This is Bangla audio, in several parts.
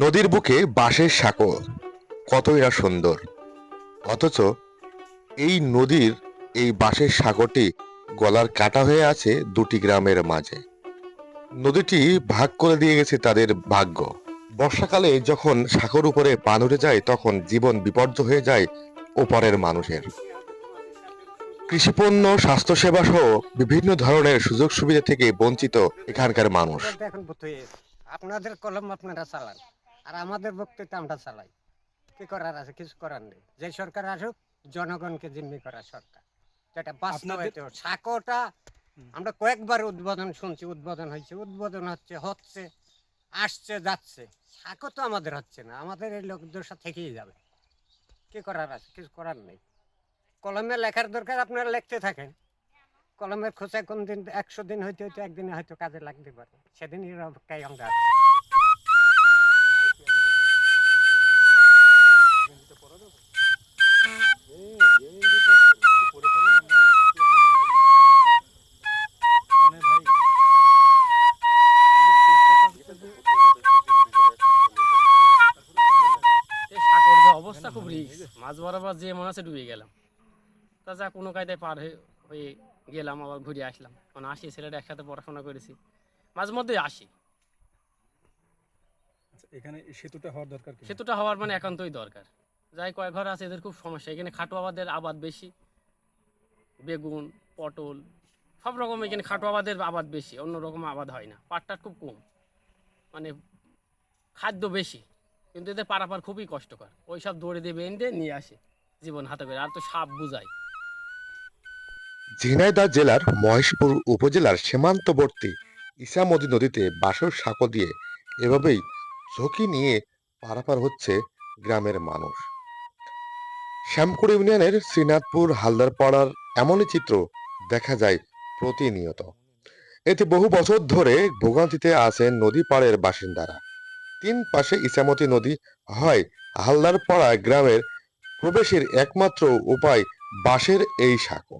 নদীর বুকে বাঁশের সাঁকো কতই না সুন্দর। অথচ এই নদীর এই বাঁশের সাঁকোটি গলার কাটা হয়ে আছে দুটি গ্রামের মাঝে। নদীটি ভাগ করে দিয়ে গেছে তাদের ভাগ্য। বর্ষাকালে যখন সাঁকোর উপরে পান উঠে যায়, তখন জীবন বিপর্য হয়ে যায় ওপারের মানুষের। কৃষিপণ্য, স্বাস্থ্যসেবা সহ বিভিন্ন ধরনের সুযোগ সুবিধা থেকে বঞ্চিত এখানকার মানুষ। আপনাদের কলম আপনারা চালান। আর আমাদের বক্তৃতা আমরা চালাই। কি করার আছে? কিছু করার নেই। যে সরকার আসুক জনগণকে জিম্মি করা সরকার। যেটা বাস্তবায়িত সাঁকোটা আমরা কয়েকবার উদ্বোধন শুনছি উদ্বোধন হয়েছে। উদ্বোধন হচ্ছে হচ্ছে আসছে যাচ্ছে। সাঁকো তো আমাদের হচ্ছে না। আমাদের এই লোকদের সাথে থেকেই যাবে। কি করার আছে? কিছু করার নেই। কলমে লেখার দরকার আপনারা লিখতে থাকেন। কলমের খোঁচা কোন দিন একশো দিন হইতে হইতে একদিনে হয়তো কাজে লাগতে পারে। সেদিনই অপেক্ষায় আমরা মাছ বরাবর যে মনে আছে ডুবে গেলাম। তা যা কোনো কায়দায় পার হয়ে গেলাম আবার ঘুরে আসলাম। মানে আসি ছেলেটা একসাথে পড়াশোনা করেছি। মাঝে মধ্যে আসি। আচ্ছা, এখানে সেতুটা হওয়ার দরকার সেতুটা হওয়ার মানে একান্তই দরকার। যাই কয়েক ঘর আছে এদের খুব সমস্যা। এখানে খাটো আবাদের আবাদ বেশি বেগুন পটল সব রকম এখানে খাটো আবাদের আবাদ বেশি। অন্য রকম আবাদ হয় না। পাটটা খুব কম। মানে খাদ্য বেশি। কিন্তু এদের পারাপার খুবই কষ্টকর। ওই সব দৌড়ে দিয়ে বেঁধে নিয়ে আসে জীবন হাতে করে, আর তো সাপ বুঝায়। ঝিনাইদহ জেলার মহেশপুর উপজেলার সীমান্তবর্তী ইসামতি নদীতে বাঁশের সাঁকো দিয়ে এভাবেই ঝুঁকি নিয়ে পারাপার হচ্ছে গ্রামের মানুষ। শ্যামকুড় ইউনিয়নের শ্রীনাথপুর হালদারপাড়ার এমনই চিত্র দেখা যায় প্রতিনিয়ত। এতে বহু বছর ধরে ভোগান্তিতে আছেন নদী পাড়ের বাসিন্দারা। তিন পাশে ইসামতি নদী হয়। হালদারপাড়া গ্রামের প্রবেশের একমাত্র উপায় বাঁশের এই সাঁকো।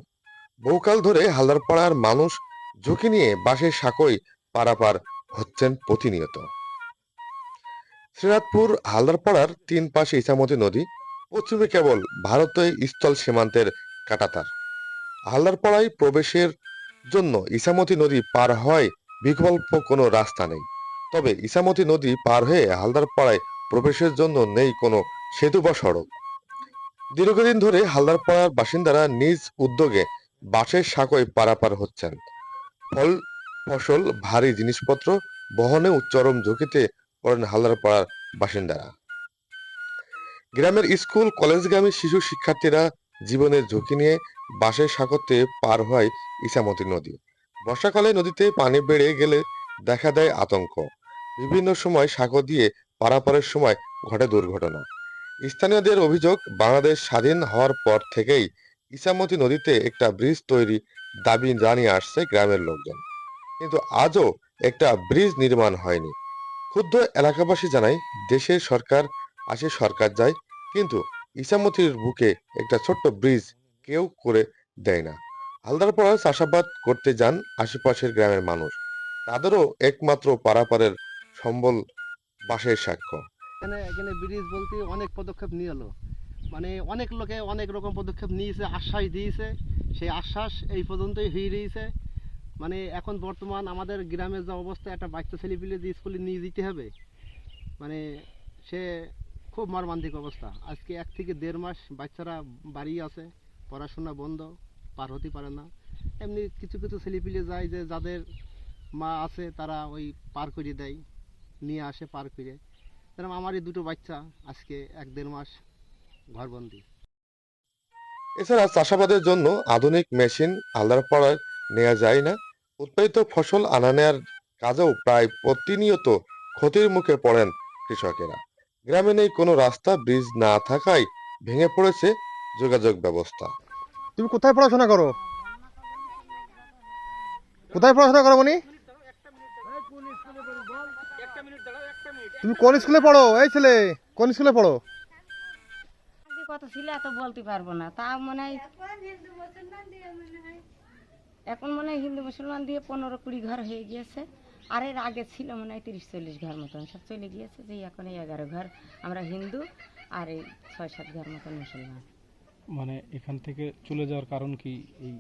বহুকাল ধরে হালদারপাড়ার মানুষ ঝুঁকি নিয়ে বাঁশের সাঁকোয় পারাপার হচ্ছেন প্রতিনিয়ত। শ্রীনাথপুর হালদারপাড়ার তিন পাশে ইসামতি নদী পশ্চিমে কেবল ভারতীয় স্থল সীমান্তের কাটাতার। হালদারপাড়ায় প্রবেশের জন্য ইসামতি নদী পার হয় বিকল্প কোনো রাস্তা নেই। তবে ইসামতি নদী পার হয়ে হালদারপাড়ায় প্রবেশের জন্য নেই কোনো সেতু বা সড়ক। দীর্ঘদিন ধরে হালদারপাড়ার বাসিন্দারা নিজ উদ্যোগে বাঁশের সাঁকোয় পারাপার হচ্ছেন। ফল, ফসল, ভারী জিনিসপত্র বহনে উচ্চরম ঝুঁকিতে পড়েন হালদারপাড়ার বাসিন্দারা। গ্রামের স্কুল, কলেজগামী শিশু শিক্ষার্থীরা জীবনের ঝুঁকি নিয়ে বাঁশের সাঁকোতে পার হয় ইসামতি নদী। বর্ষাকালে নদীতে পানি বেড়ে গেলে দেখা দেয় আতঙ্ক। বিভিন্ন সময় সাঁকো দিয়ে পারাপারের সময় ঘটে দুর্ঘটনা। স্থানীয়দের অভিযোগ, বাংলাদেশ স্বাধীন হওয়ার পর থেকেই ইসামতি নদীতে একটা ব্রিজ তৈরি দাবি জানিয়ে আসছে গ্রামের লোকজন। কিন্তু আজও একটা ব্রিজ নির্মাণ হয়নি। ক্ষুদ্র এলাকাবাসী জানায়, দেশের সরকার আসে সরকার যায়, কিন্তু ইসামতির বুকে একটা ছোট্ট ব্রিজ কেউ করে দেয় না। হালদারপাড়া চাষাবাদ করতে যান আশেপাশের গ্রামের মানুষ। তাদেরও একমাত্র পারাপারের সম্বল বাঁশের সাক্ষ্য। এখানে এখানে ব্রিজ বলতে অনেক পদক্ষেপ নিয়ে এলো। মানে অনেক লোকে অনেক রকম পদক্ষেপ নিয়েছে, আশ্বাস দিয়েছে। সেই আশ্বাস এই পর্যন্তই হয়ে রয়েছে। মানে এখন বর্তমান আমাদের গ্রামের যে অবস্থা, একটা বাচ্চা ছেলে পিলে যে স্কুলে নিয়ে যেতে হবে মানে সে খুব মর্মান্তিক অবস্থা। আজকে এক থেকে দেড় মাস বাচ্চারা বাড়ি আছে, পড়াশোনা বন্ধ, পার হতে পারে না। এমনি কিছু কিছু ছেলেপিলে যায় যে যাদের মা আছে তারা ওই পার করে দেয়। নিয়ে আসে পার করে যেরকম আমারই দুটো বাচ্চা আজকে এক দেড় মাস ঘরবন্দি। এছাড়া চাষাবাদের জন্য আধুনিক মেশিন আলাদাপাড়ায় নেওয়া যায় না। উৎপাদিত ফসল আনা নেয়ার কাজেও প্রায় প্রতিনিয়ত ক্ষতির মুখে পড়েন কৃষকেরা। গ্রামে নেই কোনো রাস্তা ব্রিজ না থাকায় ভেঙে পড়েছে যোগাযোগ ব্যবস্থা। তুমি কোথায় পড়াশোনা করো? কোথায় পড়াশোনা করো মনি তুমি কোন স্কুলে পড়ো? এই ছেলে কোন স্কুলে পড়ো? কত ছিল এত বলতে পারব না। তা মনে হয় এখন মনে হয় হিন্দু মুসলমান দিয়ে পনেরো কুড়ি ঘর হয়ে গিয়েছে। আর এর আগে ছিল মনে হয় তিরিশ চল্লিশ ঘর মতন সব চলে গিয়েছে। যে এখন এই এগারো ঘর আমরা হিন্দু আর এই ছয় সাত ঘর মতন মুসলমান। মানে এখান থেকে চলে যাওয়ার কারণ কি এই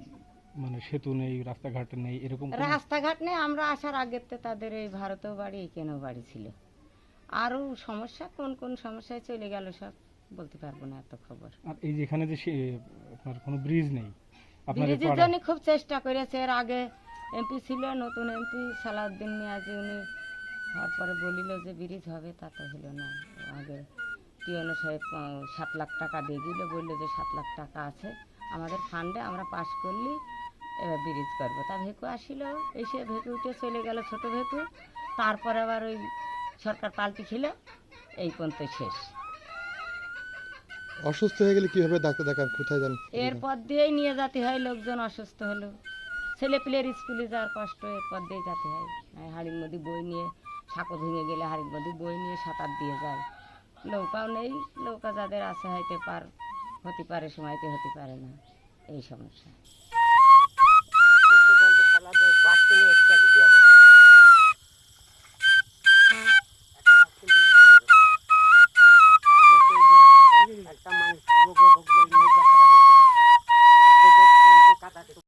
মানে সেতু নেই রাস্তাঘাট নেই এরকম রাস্তাঘাট নেই আমরা আসার আগের তো তাদের এই ভারতেও বাড়ি এখানেও বাড়ি ছিল? আরও সমস্যা কোন কোন সমস্যায় চলে গেল সব বলতে পারব না এত খবর। আর এই যেখানে যে আপনার কোনো ব্রিজ নেই ব্রিজের জন্য খুব চেষ্টা করেছে এর আগে এমপি ছিল নতুন এমপি সালাউদ্দিন মিয়াজি উনি হওয়ার পরে বলিল যে ব্রিজ হবে তা তো হলো না। আগে টিওনো সাহেব সাত লাখ টাকা দিয়ে দিল বলল যে সাত লাখ টাকা আছে। আমাদের ফান্ডে আমরা পাস করলি এবার ব্রিজ করব। তা ভেকু আসিল এসে ভেকু উঠে চলে গেল ছোট ভেকু তারপরে আবার ওই সরকার পাল্টি ছিল এই পর্যন্ত শেষ। অসুস্থ হয়ে গেলে কীভাবে ডাক্তার দেখান? কোথায় যান? এরপর দিয়েই নিয়ে যেতে হয় লোকজন অসুস্থ হলো। ছেলে পেলের স্কুলে যাওয়ার কষ্ট এরপর দিয়ে যেতে হয়। হাড়ির মধ্যে বই নিয়ে সাঁকো ভেঙে গেলে হাড়ির মধ্যে বই নিয়ে সাঁতার দিয়ে যায়। নৌকাও নেই নৌকা যাদের আছে হয়তো পার হতে পারে সময়তে হতে পারে না। এই সমস্যা।